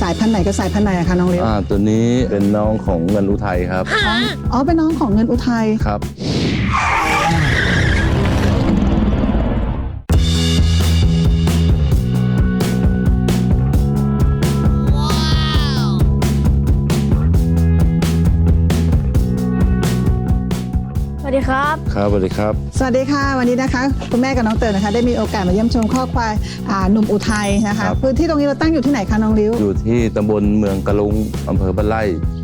สายพันธุ์ไหนกับสายพันธุ์ไหนอะคะน้องลิวอ่าตัวนี้เป็นน้องของเงินอุทัยครับ อ๋ออ๋อเป็นน้องของเงินอุทัย ครับ ครับ ครับสวัสดีครับ สวัสดีค่ะ วันนี้นะคะคุณแม่กับน้องเต๋อนะคะ ได้มีโอกาสมาเยี่ยมชมข้อควายอ่าหนุ่มอุทัยนะคะครับ พื้นที่ตรงนี้เราตั้งอยู่ที่ไหนคะน้องลิวอยู่ที่ตำบลเมืองกะลุงอำเภอบ้านไร่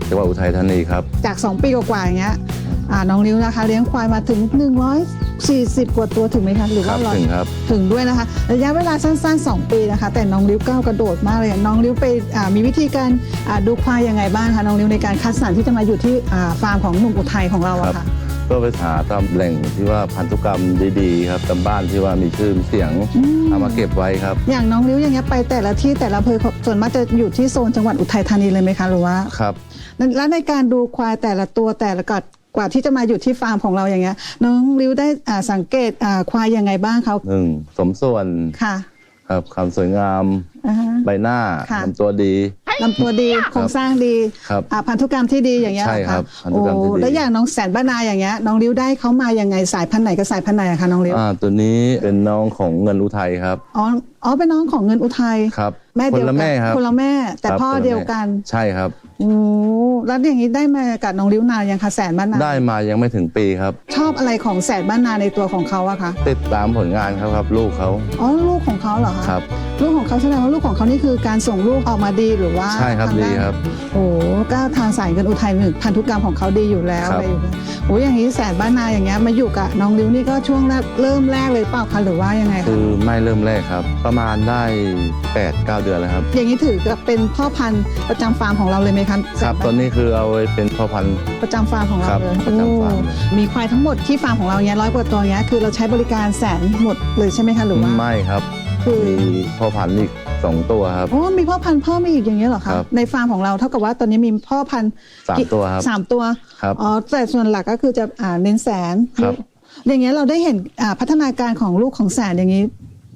จังหวัดอุทัยธานีครับ จาก 2 ปีกว่าๆอย่างเงี้ยอ่าน้องลิวนะคะ เลี้ยงควายมาถึง 140 กว่าตัวถึงไหมคะหรือครัว่าบร้อยถึงครับ ถึงด้วยนะคะระยะเวลาสั้น ๆ 2 ปีนะคะ แต่น้องลิวก้าวกระโดดมากเลยน้องลิวไปอ่ามีวิธีการอ่าดูควายยังไงบ้างคะน้องลิวในการคัดสรรที่จะมาอยู่ที่อ่าฟาร์มของหนุ่มอุทัยของเราอะค่ะ ก็ไปหาตามแหล่งที่ว่าพันธุกรรมดีๆครับตามบ้านที่ว่ามีชื่อมีเสียงอืม เอามาเก็บไว้ครับ อย่างน้องลิวอย่างเงี้ยไปแต่ละที่แต่ละอำเภอส่วนมากจะอยู่ที่โซนจังหวัดอุทัยธานีเลยไหมคะหรือว่าครับ แล้วในการดูควายแต่ละตัวแต่ละกัดกว่าที่จะมาอยู่ที่ฟาร์มของเราอย่างเงี้ยน้องลิวได้อ่าสังเกตอ่าควายยังไงบ้างเขาหนึ่งสมส่วนค่ะ ครับความสวยงามอ่าฮะ ใบหน้าค่ะ ลำตัวดี ลำตัวดีโครงสร้างดีครับอ่าพันธุกรรมที่ดีอย่างเงี้ยใช่เหอครัคะบพันธุกรรมที่ดี โอ้แล้วอย่างน้องแสนบ้านนาอย่างเงี้ยน้องลิวได้เขามายังไงสายพันธุ์ไหนกับสายพันธุ์ไหนอะคะน้องลิวอ่าตัวนี้เป็นน้องของเงินอุทัยครับอ๋ออ๋อเป็นน้องของเงินอุทัย ครับ แม่คเดียนวละกัแม่ครับคนละแม่ แต่ครับพ่อคนละเดียวแม่กันใช่ครับ โอ้แล้วอย่างนี้ได้มากับน้องลิวนานยังคะแสนบ้านนาได้มายังไม่ถึงปีครับ ชอบอะไรของแสนบ้านนาในตัวของเขาอะคะติดตามผลงานเขาครับ ลูกเขาอ๋อลูกของเขาเหรอคะครับ ลูกของเขาแสดงว่าลูกของเขานี่คือการส่งลูกออกมาดีหรือว่าใช่ครับทางดีด้าน ครับ โอ้ก็ทางสายเงินอุทัยหนึ่งพันธุกรรมของเขาดีอยู่แล้วครับ อะไรอยู่แล้วโอ้อย่างนี้แสนบ้านนาอย่างเงี้ยมาอยู่กับน้องริ้วนี่ก็ช่วงแรกเริ่มแรกเลยเปล่าคะหรือว่ายังไงคืคะอไม่เริ่มแรกครับ ประมาณได้8ปดเเดือนแล้วครับ อย่างนี้ถือกับเป็นพ่อพันธุ์ประจำฟาร์มของเราเลยไหมคะครับแสตอนนี้คือเอาไว้เป็นพ่อพันธุ์ ประจำฟาร์มของเราครับเลยประจำฟาร์มโอ้มีควายทั้งหมดที่ฟาร์มของเราเนี้ยร้อยกว่าตัวเนี้ยคือเราใช้บริการแสนหมดเลยใช่ไหมคะหรือว่าไม่ครับ คือมีพ่อพันธุ์อีกสองตัวครับ โอ้มีพ่อพันธุ์เพิ่มอีกอย่างเงี้ยเหรอคะครับ ในฟาร์มของเราเท่ากับว่าตอนนี้มีพ่อพันธุ์สามกี่ตัวครับสามตัว ครับ อ๋อแต่ส่วนหลักก็คือจะอ่าเน้นแสนครับ อย่างเงี้ยเราได้เห็นอ่าพัฒนาการของลูกของแสนอย่างนี้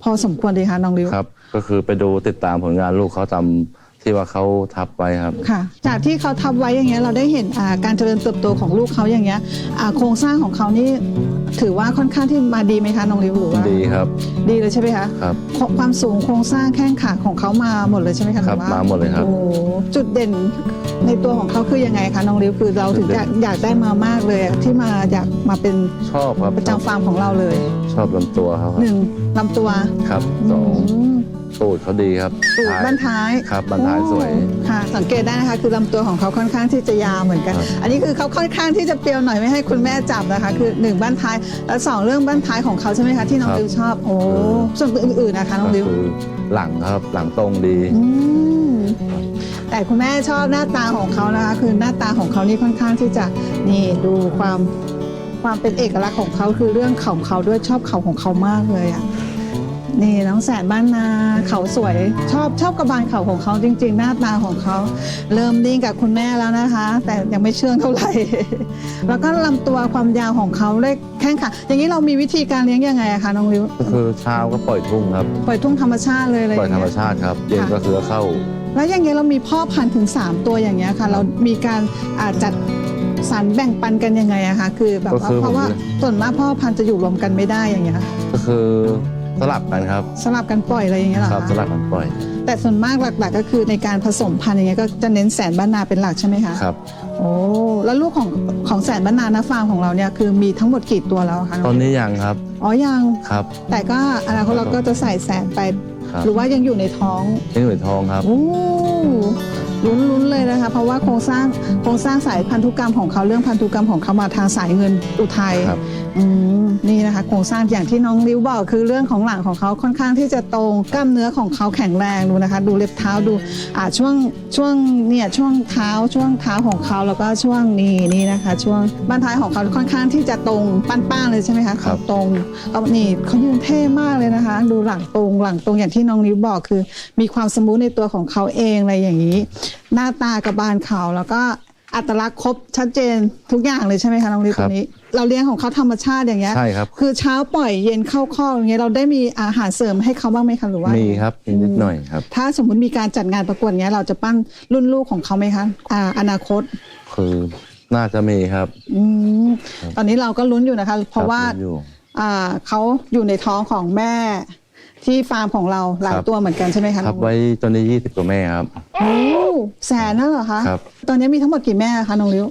พอสมควรดีคะน้องริวครับ ก็คือไปดูติดตามผลงานลูกเขาทำที่ว่าเขาทับไว้ครับ ค่ะ จากที่เขาทับไว้อย่างเงี้ยเราได้เห็นอ่าการเจริญเติบโตของลูกเขาอย่างเงี้ยอ่าโครงสร้างของเขานี่ถือว่าค่อนข้างที่มาดีไหมคะน้องริวหรือว่าดีครับ ดีเลยใช่ไหมคะครับความสูงโครงสร้างแข้งขาของเขามาหมดเลยใช่ไหมคะครับรือว่มาหมดเลยครับ โอ้จุดเด่นในตัวของเขาคือยังไงคะน้องริวคือเราถึงจุดอเด่ยากนอยากได้มามากเลยอะที่มาอยากมาเป็นชอบครับประจำฟาร์มของเราเลยชอบลำตัวเขาครับหนึ่งลำตัวครับสองม ตูดเขาดีครับตูดท้ายบ้านท้ายครับบ้านท้ายสวยโอ้ค่ะ สังเกตได้นะคะคือลำตัวของเขาค่อนข้างที่จะยาวเหมือนกันครับอันนี้คือเขาค่อนข้างที่จะเปรียวหน่อยไม่ให้คุณแม่จับนะคะ คือหนึ่งบ้านท้ายและสองเรื่องบ้านท้ายของเขาใช่ไหมคะที่น้องริวชอบโอ้ส่วนอื่นๆนะคะน้องก็ริวคือหลังครับหลังตรงดีอืมแต่คุณแม่ชอบหน้าตาของเขานะคะ คือหน้าตาของเขานี่ค่อนข้างที่จะนี่ดูความความเป็นเอกลักษณ์ของเขาคือเรื่องเขาของเขาด้วยชอบเขาของเขามากเลยอะ นี่น้องแสนบ้านนาเขาสวย ชอบชอบกระบาลเขาของเขาจริง ๆ หน้าตาของเขา เริ่มดิ้งกับคุณแม่แล้วนะคะ แต่ยังไม่เชื่องเท่าไหร่ แล้วก็ลำตัวความยาวของเขาเลขแข้งขาอย่างนี้เรามีวิธีการเลี้ยงยังไงอะคะน้องริ้วก็คือเช้าก็ปล่อยทุ่งครับปล่อยทุ่งธรรมชาติเลยอะไรอปล่อยย่างธรรมเงี้ยชาติครับเย็นค่ะก็คือเข้า แล้วอย่างเงี้ยเรามีพ่อพันธุ์ถึง 3 ตัวอย่างเงี้ยค่ะ เรามีการอาจัดสรรแบ่งปันกันยังไงอะคะคือแบบก็ว่าคือเพราะว่าผมส่วนมากพ่อพันธุ์จะอยู่รวมกันไม่ได้อย่างเงี้ยก็คือ สลับกันครับสลับกันปล่อยอะไรอย่างเงี้ยเหรอครับคะสลับกันปล่อยแต่ส่วนมากหลัก ๆ ก็คือในการผสมพันธุ์อย่างเงี้ยก็จะเน้นแสนบ้านนาเป็นหลักใช่ไหมคะครับ โอ้แล้วลูกของของแสนบ้านนานะฟาร์มของเราเนี่ยคือมีทั้งหมดกี่ตัวแล้วอะคะตอนนี้ยังครับอ๋อยังครับ แต่ก็อนาคตเราก็จะใส่แสนไป ครับหรือว่ายังอยู่ในท้องนี่หน่วยทองครับ โอ้ ลุ้นๆเลยนะคะเพราะว่าโครงสร้างโครงสร้างสายพันธุกรรมของเขาเรื่องพันธุกรรมของเขามาทางสายเงินอุทัยครับอืมนี่นะคะโครงสร้างอย่างที่น้องริ้วบอกคือเรื่องของหลังของเขาค่อนข้างที่จะตรงกล้ามเนื้อของเขาแข็งแรงดูนะคะ ดูเล็บเท้าดูอ่าช่วงช่วงเนี่ยช่วงเท้าช่วงเท้าของเขาแล้วก็ช่วงนี้นี่นะคะ ช่วงบ้านท้ายของเขาค่อนข้างที่จะตรงป้านๆเลยใช่ไหมคะครับเขาตรงเอานี่เขายืนเท่มากเลยนะคะ ดูหลังตรงหลังตรงอย่างที่น้องริ้วบอกคือ มีความสมูทในตัวของเขาเองอะไรอย่างนี้หน้าตากระบาลเขาแล้วก็อัตลักษณ์ครบชัดเจนทุกอย่างเลยใช่ไหมคะน้องลิครัตัวบนี้ เราเลี้ยงของเขาธรรมชาติอย่างเงี้ยใช่ครับ คือเช้าปล่อยเย็นเข้าคอกอย่างเงี้ยเราได้มีอาหารเสริมให้เขาบ้างไหมคะหรือว่ามีมีครับมีนิดหน่อยครับ ถ้าสมมุติมีการจัดงานประกวดเงี้ยเราจะปั้นรุ่นลูกของเขาไหมคะอ่าอนาคต คือน่าจะมีครับ อืมตอนนี้เราก็ลุ้นอยู่นะคะ เพราะว่าคบอยู่ อ่าเขาอยู่ในท้องของแม่ ที่ฟาร์มของเราหลายครับ ตัวเหมือนกันใช่ไหมคะครับน้องไว้ตอนนี้ยี่สิบกว่าแม่ครับ โอ้แสนน่ะเหรอคะครับ ตอนนี้มีทั้งหมดกี่แม่คะน้องลิว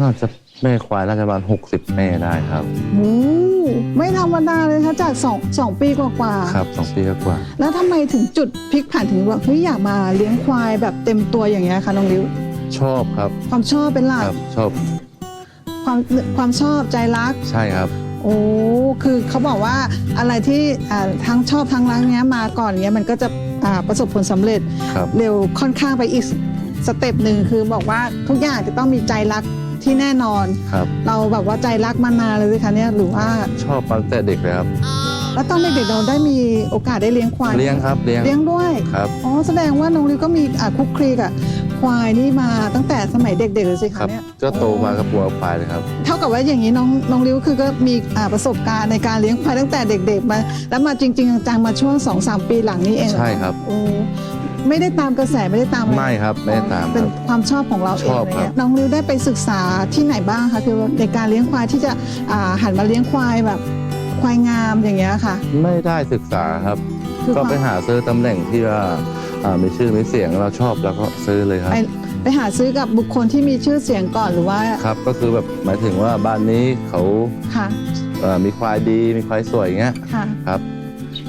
น่าจะแม่ควายน่าจะประมาณหกสิบแม่ได้ครับ โอ้ไม่ธรรมดาเลยคะจากสองสองปีกว่าๆ ครับสองปีกว่า แล้วทำไมถึงจุดพลิกผันถึงว่าเฮ้ยอยากมาเลี้ยงควายแบบเต็มตัวอย่างเงี้ยคะน้องลิวชอบครับความชอบเป็นหลัคกรับชอบความความชอบใจรัก ใช่ครับ โอ้คือเขาบอกว่าอะไรที่อ่าทั้งชอบทั้งรักเนี้ยมาก่อนเนี้ยมันก็จะอ่าประสบผลสำเร็จครับ เร็วค่อนข้างไปอีกสเต็ปหนึ่งคือบอกว่าทุกอย่างจะต้องมีใจรักที่แน่นอน ครับ เราแบบว่าใจรักมานานเลยสิคะเนี่ยหรือว่า ชอบมาตั้งแต่เด็กเลยครับ แล้วตอนเด็กๆเราได้มีโอกาสได้เลี้ยงควายเลี้ยงครับเลี้ยงเลี้ยงด้วย ครับ อ๋อแสดงว่าน้องลิวก็มีอ่าคลุกคลีกับ ควายนี่มาตั้งแต่สมัยเด็กๆเลยสิคคะรับ เนี่ยก็โตมากับปัวควายเลยครับ เท่ากับว่าอย่างนี้น้องน้องลิวคือก็มีอ่าประสบการณ์ในการเลี้ยงควายตั้งแต่เด็ก ๆ มา แล้วมาจริงๆจังๆมาช่วง2อสปีหลังนี้เองเหอใช่ครับ โอ้ไม่ได้ตามกระแสไม่ได้ตามอะรไม่ครับไม่ได้ตามคเป็นรับ ความชอบของเราเองชอบอะไรครับเงี้ยน้องลิวได้ไปศึกษาที่ไหนบ้างคะคือในการเลี้ยงควายที่จะอ่าหันมาเลี้ยงควายแบบควายงามอย่างเงี้ยค่ะ ไม่ได้ศึกษาครับ คือก็ความไปหาซื้อตำแหน่งที่ว่า อ่ามีชื่อมีเสียงเราชอบแล้วก็ซื้อเลยครับ ไปไปหาซื้อกับบุคคลที่มีชื่อเสียงก่อนหรือว่าครับก็คือแบบหมายถึงว่าบ้านนี้เขาค่ะเอ่อมีควายดีมีควายสวยอย่างเงี้ยค่ะ ครับ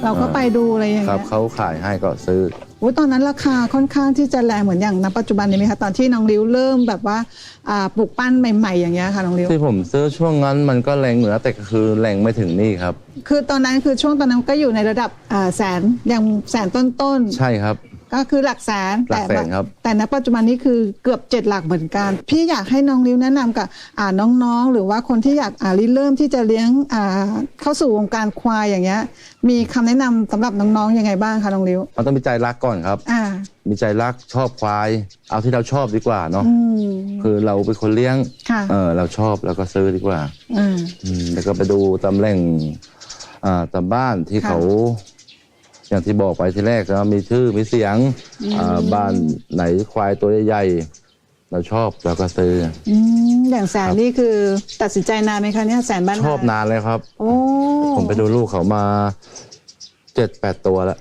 เราก็ไปดูอะไรอย่างครัเงี้บยเขาขายให้ก็ซื้ออุ๊ยตอนนั้นราคาค่อนข้างที่จะแรงเหมือนอย่างณปัจจุบันนี้ไหมคะตอนที่น้องริ้วเริ่มแบบว่าอ่าปลูกปั้นใหม่ ๆ อย่างเงี้ยค่ะน้องริ้ว ที่ผมซื้อช่วงนั้นมันก็แรงอยู่นะแต่ก็คือแรงไม่ถึงนี่ครับ คือตอนนั้นคือช่วงตอนนั้นก็อยู่ในระดับอ่าแสนอย่างแสนต้นๆ ใช่ครับ ก็คือหลักแสนหลักแสนครับ แต่ณปัจจุบันนี้คือเกือบเจ็ดหลักเหมือนกัน พี่อยากให้น้องริ้วแนะนำกับอ่าน้องๆ หรือว่าคนที่อยากอ่าริเริ่มที่จะเลี้ยงอ่าเข้าสู่วงการควายอย่างเงี้ย มีคำแนะนำสำหรับน้องๆยังไงบ้างคะน้องริ้วมันต้องมีใจรักก่อนครับอ่ามีใจรักชอบควาย เอาที่เราชอบดีกว่าเนาะอืมคือเราเป็นคนเลี้ยงค่ะเออเราชอบแล้วก็ซื้อดีกว่าอ่าอืมแล้วก็ไปดูตำแหน่งอ่าตามบ้านที่ค่ะเขา อย่างที่บอกไปทีแรกก็มีชื่อมีเสียงอ่าบ้านไหนควายตัวใหญ่ๆเราชอบแล้วก็ซื้ออืมอย่างแสนนี่คือตัดสินใจนานไหมคะเนี่ยแสนบ้านชอบนานเลยครับ โอ้ผมไปดูลูกเขามาเจ็ดแปดตัวแล้ว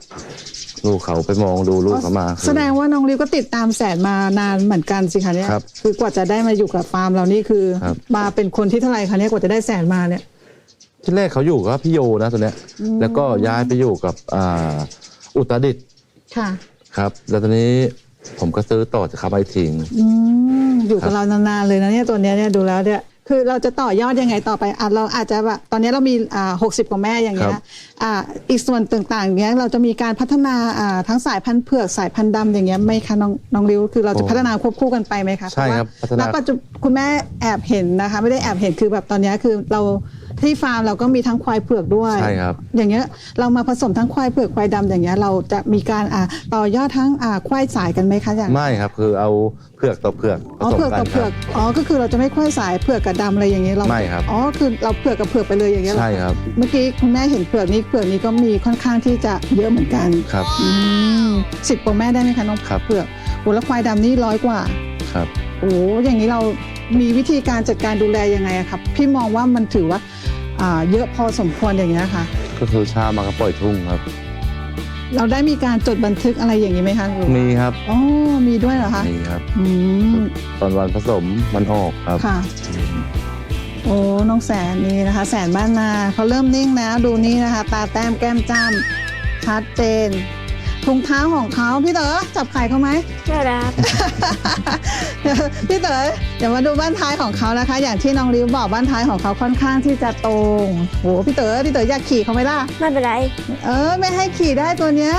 ลูกเขาไปมองดูลูกเขามาคือ แสดงว่าน้องริวก็ติดตามแสนมานานเหมือนกันสิคะเนี่ยครับคือกว่าจะได้มาอยู่กับฟาร์มเรานี่คือ ครับ มาเป็นคนที่เท่าไหร่คะเนี่ยกว่าจะได้แสนมาเนี่ย ที่แรกเขาอยู่กับพี่โยนะตัวเนี้ยแล้วก็ย้ายไปอยู่กับอ่าอุตรดิตถ์ค่ะ ครับ แล้วตอนนี้ผมก็ซื้อต่อจากเขาไปทิ้ง อืมอยู่ครักับบ เรานานๆเลยนะเนี่ยตัวเนี้ยเนี่ยดูแล้วเนี่ยคือเราจะต่อยอดยังไงต่อไปอะเราอาจจะแบบตอนนี้เรามีอ่าหกสิบกว่าแม่อย่างเงี้ครัยบอ่าอีกส่วนต่างๆเงี้ยเราจะมีการพัฒนาอ่าทั้งสายพันธุ์เผือกสายพันธุ์ดำอย่างเงี้ยไหมคะน้องน้องริวคือเราจะพัฒนาควบคู่กันไปไหมคะใช่ครับเพพัฒราะว่านาณปัจจุคุณแม่แอบเห็นนะคะ ไม่ได้แอบเห็นคือแบบตอนเนี้ยคือเรา ที่ฟาร์มเราก็มีทั้งควายเผือกด้วย ใช่ครับ อย่างเงี้ยเรามาผสมทั้งควายเผือกควายดำอย่างเงี้ยเราจะมีการอ่าต่อยอดทั้งอ่าควายสายกันไหมคะอย่างไม่ครับคือเอาเผือกต่อเผือกผอ๋อสมเผือกกักับนคเผือรักบ อ๋อก็คือเราจะไม่ควายสายเผือกกับดำอะไรอย่างเงี้ยเราไม่ครับ อ๋อคือเราเผือกกับเผือกไปเลยอย่างเงี้ยเหอใช่ครับเมื่อกี้คุณแม่เห็นเผือกนี้เผือกนี้ก็มีค่อนข้างที่จะเยอะเหมือนกันครับ อืมสิบกว่าแม่ได้ไหมคะน้องครับ เผือกโอ้แล้วควายดำนี่ร้อยกว่า ครับ โอ้อย่างนี้เรามีวิธีการจัดการดูแลยังไงอะครับ พี่มองว่ามันถือว่าอ่า เยอะพอสมควรอย่างเงี้ยค่ะก็คือเช้ามาก็ปล่อยทุ่งครับ เราได้มีการจดบันทึกอะไรอย่างนี้ไหมคะหรือมีครับอ๋อมีด้วยเหรอคะมีครับ อืมตอนวันผสมมันออกครับค่ะ โอ้น้องแสนนี่นะคะ แสนบ้านนาเขาเริ่มนิ่งแล้วดูนี่นะคะตาแต้มแก้มจ้ำชัดเจน ถุงเท้าของเขาพี่เต๋อจับไข่เขาไหม ใช่แล้วครับเดี๋ยวพี่เต๋อเดี๋ยวมาดูบ้านท้ายของเขานะคะ อย่างที่น้องริวบอกบ้านท้ายของเขาค่อนข้างที่จะตรงโหพี่เต๋อพี่เต๋ออยากขี่เขาไหมล่ะ ไม่เป็นไร เออไม่ให้ขี่ได้ตัวเนี้ย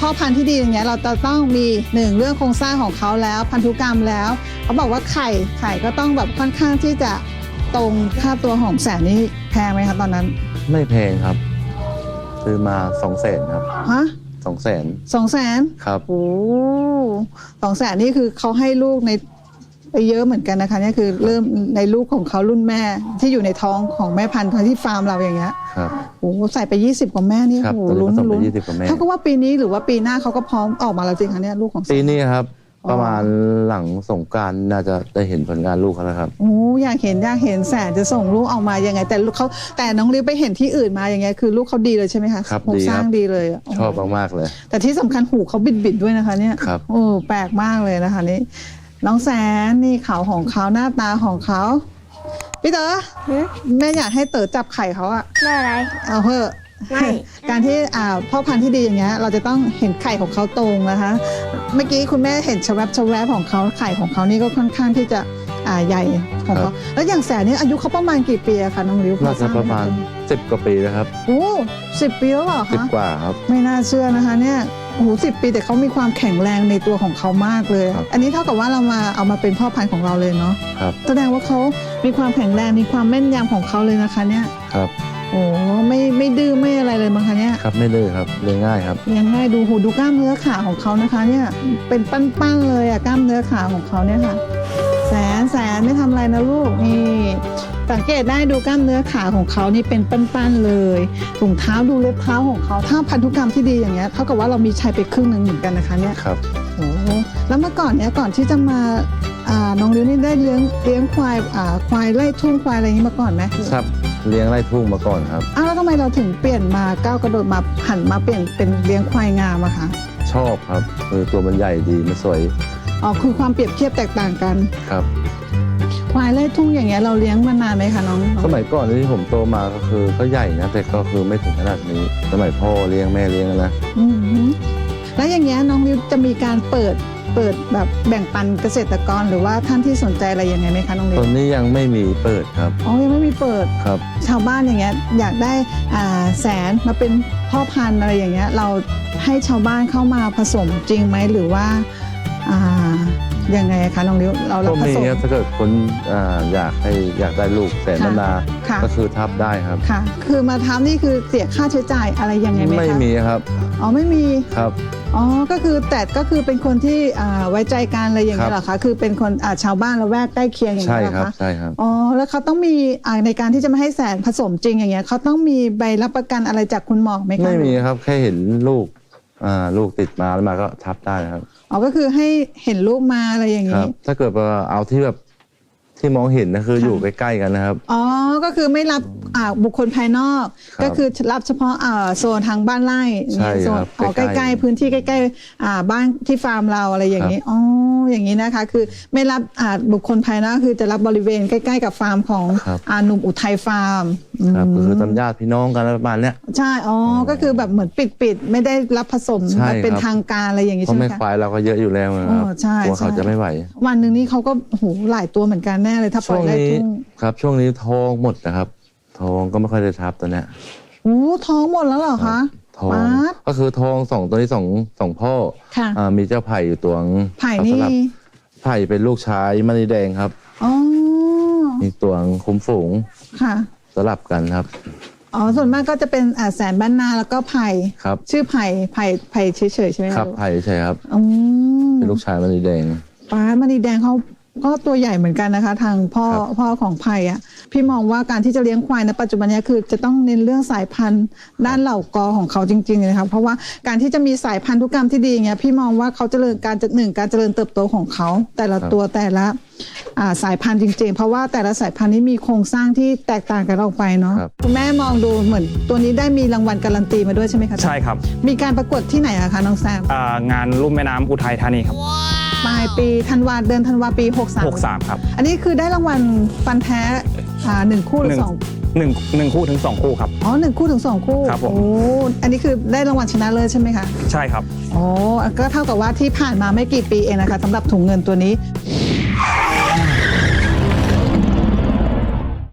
พ่อพันธุ์ที่ดีอย่างเงี้ยเราจะต้องมีหนึ่งเรื่องโครงสร้างของเขาแล้ว พันธุกรรมแล้ว เขาบอกว่าไข่ไข่ก็ต้องแบบค่อนข้างที่จะตรงค่าตัวของแสนนี่แพงไหมคะตอนนั้น ไม่แพงครับ ซื้อมาสองแสนครับฮะสองแสนสองแสนครับ โอ้สองแสนนี่คือเขาให้ลูกในไปเยอะเหมือนกันนะคะเนี่ยคือเริ่มในลูกของเขารุ่นแม่ที่อยู่ในท้องของแม่พันธุ์ที่ฟาร์มเราอย่างเงี้ยครับโอ้โหใส่ไป 20 กว่าแม่นี่ครับโอ้โหตอนนี้ลุ้นผสมไปลุ้น20กว่าแม่เท่ากับว่าปีนี้หรือว่าปีหน้าเขาก็พร้อมออกมาแล้วจริงคะเนี่ยลูกของปีนี้ครับอ๋อ ประมาณหลังสงกรารน่าจะได้เห็นผลงานลูกเขาแล้วครับ โอ้อยากเห็นอยากเห็นแสนจะส่งลูกออกมายังไง แต่ลูกเขาแต่น้องลิฟไปเห็นที่อื่นมาอย่างเงี้ยคือลูกเขาดีเลยใช่ไหมคะครับโครงดีสครับร้างดีเลยะชอบมากๆเลย แต่ที่สำคัญหูเขาบิดบิดๆด้วยนะคะ เนี่ยครับ โอ้แปลกมากเลยนะคะนี่น้องแสนนี่เขาของเขาหน้าตาของเขาพี่เต๋อแม่อยากให้เต๋อจับไข่เขาอะไม่อะไรเอาเถอะ ไม่ การที่อ่าพ่อพันธุ์ที่ดีอย่างเงี้ยเราจะต้องเห็นไข่ของเขาตรงนะคะ เมื่อกี้คุณแม่เห็นชะแวบชะแวบของเขาไข่ของเขานี่ก็ค่อนข้างที่จะอ่าใหญ่ของครัเขาบแล้วอย่างแสนนี่อายุเขาประมาณกี่ปีอะคะน้องริ้วน่าจะประมาณสิบกว่าปีแล้วครับโอ้สิบปีแล้วเหรอสิบคะ กว่าครับ ไม่น่าเชื่อนะคะเนี่ยโอ้โหสิปีแต่เขามีความแข็งแรงในตัวของเขามากเลย ครับ อันนี้เท่ากับว่าเรามาเอามาเป็นพ่อพันธุ์ของเราเลยเนาะ ครับแสดงว่าเขามีความแข็งแรง มีความแม่นยำของเขาเลยนะคะเนี่ย ครับ โอ้ไม่ไม่ดื้อไม่อะไรเลยมั้งคะเนี่ยครับไม่ดื้อครับเลี้ยงง่ายครับเลี้ยงง่ายดูหูดูกล้ามเนื้อขาของเขานะคะเนี่ยเป็นปั้นๆเลยอะกล้ามเนื้อขาของเขาเนี่ยค่ะ แสนแสนไม่ทำอะไรนะลูกนี่สังเกตได้ดูกล้ามเนื้อขาของเขานี่เป็นปั้นๆเลยถุงเท้าดูเล็บเท้าของเขาถ้าพันธุกรรมที่ดีอย่างเงี้ยเท่ากับว่าเรามีชัยไปครึ่งหนึ่งเหมือนกันนะคะเนี่ย ครับ โอ้แล้วเมื่อก่อนเนี่ยก่อนที่จะมาอ่าน้องริ้วนี่ได้เลี้ยงเลี้ยงควายอ่าควายไล่ทุ่งควายอะไรอย่างนี้มาก่อนไหมครับ เลี้ยงไร่ทุ่งมาก่อนครับ อ้าวแล้วทำไมเราถึงเปลี่ยนมาก้าวกระโดดมาหันมาเปลี่ยนเป็นเลี้ยงควายงามอะคะชอบครับคือตัวมันใหญ่ดีมันสวยอ๋อคือความเปรียบเทียบแตกต่างกัน ครับ ควายไล่ทุ่งอย่างเงี้ยเราเลี้ยงมานานไหมคะน้องสมัยก่อนที่ผมโตมาก็คือก็ใหญ่นะแต่ก็คือไม่ถึงขนาดนี้ สมัยพ่อเลี้ยงแม่เลี้ยงนะ อือหือแล้วอย่างเงี้ยน้องริวจะมีการเปิด เปิดแบบแบ่งปันเกษตรกรหรือว่าท่านที่สนใจอะไรยังไงไหมคะน้องริตวอนนี้ยังไม่มีเปิดครับอ๋อยังไม่มีเปิดครับ ชาวบ้านอย่างเงี้ยอยากได้อ่าแสนมาเป็นพ่อพันธุ์อะไรอย่างเงี้ยเราให้ชาวบ้านเข้ามาผสมจริงไหมหรือว่าอ่า ยังไงคะน้องริวเราก็เราผมีสม ครับถ้าเกิดคนอ่าอยากให้อยากได้ลูกแต่นานาค่ะ ก็คือทับได้ครับ ค่ะ คือมาทำนี่คือเสียค่าใช้จ่ายอะไรยังไงไหมคะไม่มีครับอ๋อไม่มีครับ อ๋อก็คือแต่ก็คือเป็นคนที่อ่าไว้ใจกันอะไรอย่างเงี้ยครับเหรอคะคือเป็นคนอ่าชาวบ้านละแวกใกล้เคียงอย่างใช่เงี้ยเหรอครับคะใช่ครับ อ๋อแล้วเขาต้องมีอ่าในการที่จะมาให้แสนผสมจริงอย่างเงี้ยเขาต้องมีใบรับประกันอะไรจากคุณหมอไหมคะ ไม่มีครับแค่เห็นลูก อ่าลูกติดมาแล้วมาก็ทับได้ครับ อ๋อก็คือให้เห็นลูกมาอะไรอย่างครังี้ บ ถ้าเกิดว่าเอาที่แบบ ที่มองเห็นนะคือค่ะอยู่ใกล้ๆกันนะครับ อ๋อ ก็คือไม่รับอ่าบุคคลภายนอก ครับก็คือรับเฉพาะอ่าโซนทางบ้านไร่ใช่โซนครับอ๋อใกใกล้ๆล้ๆพื้นที่ใกล้ๆอ่าบ้านที่ฟาร์มเราอะไรอย่างนี้ อ๋อ อย่างนี้นะคะ คือไม่รับอ่าบุคคลภายนอกคือจะรับบริเวณใกล้ๆกับฟาร์มของครับ อ่าหนุ่มอุทัยฟาร์มครับมก็คือตำญาติพี่น้องกันอะไรประมาณเนี้ย ใช่ อ๋อ ก็คือแบบเหมือนปิดๆ ไม่ได้รับผสมใช่แบบเป็นครับ ทางการอะไรอย่างนี้เพราะใช่ไหมแม่คะ ควายเราก็เยอะอยู่แล้วนะครัอ๋อใช่กลัวเขาใช่ จะไม่ไหว วันหนึ่งนี้เขาก็โหหลายตัวเหมือนกันแน่เลยถ้าปช่ล่อวยงไล่นี้ทุ่งครับ ช่วงนี้ทองหมดนะครับ ทองก็ไม่ค่อยได้ทับตัวเนี้ยโอ้ท้องหมดแล้วเหรอคะ ทองป๊าดก็คือทองสองตัวนี้สองสองพ่อค่ะอ่ามีเจ้าไผ่อยู่ตัวนึงไผ่เขานี่สลับไผ่เป็นลูกชายมณีแดงครับ อ๋อมีตัวนึงคุ้มฝูงค่ะสลับกันครับอ๋อส่วนมากก็จะเป็นอ่าแสนบ้านนาแล้วก็ไผ่ครับชื่อไผ่ไผ่ไผ่เฉยๆใช่ไหมะครับไผ่ใช่ครับ อืมเป็นลูกชายมณีแดง ป้ามณีแดงเขา ก็ตัวใหญ่เหมือนกันนะคะ ทางพ่อครับพ่อของไผ่อะพี่มองว่าการที่จะเลี้ยงควายในปัจจุบันเนี้คือจะต้องเน้นเรื่องสายพันธุ์ด้านเหล่ากอของเขาจริงๆเลยนะคะเพราะว่าการที่จะมีสายพันธุกรรมที่ดีอย่างเงี้ยพี่มองว่าเขาเจริญการจะหนึ่งการเจริญเติบโตของเขา แต่ละตัวแต่ละอ่าสายพันธุ์จริง ๆ เพราะว่าแต่ละสายพันธุ์นี้มีโครงสร้างที่แตกต่างกันออกไปเนาะครับ คุณแม่มองดูเหมือน ตัวนี้ได้มีรางวัลการันตีมาด้วยใช่ไหมคะใช่ครับมีการประกวดที่ไหนอะคะน้องแซม อ่างานลุ่มแม่น้ำอุทัยธานีครับ ปลายปีธันวาเดือนธันวาปี 63 63 ครับอันนี้คือได้รางวัลฟันแท้อ่าหนึ่งคู่หรืหนึ่องสองหนึ่งหนึ่งคู่ถึง2คู่ครับ อ๋อหนึ่งคู่ถึงสองคู่ครับผม โอ้อันนี้คือได้รางวัลชนะเลิศใช่ไหมคะ ใช่ครับ อ๋อ ก็เท่ากับว่าที่ผ่านมาไม่กี่ปีเองนะคะสำหรับถุงเงินตัวนี้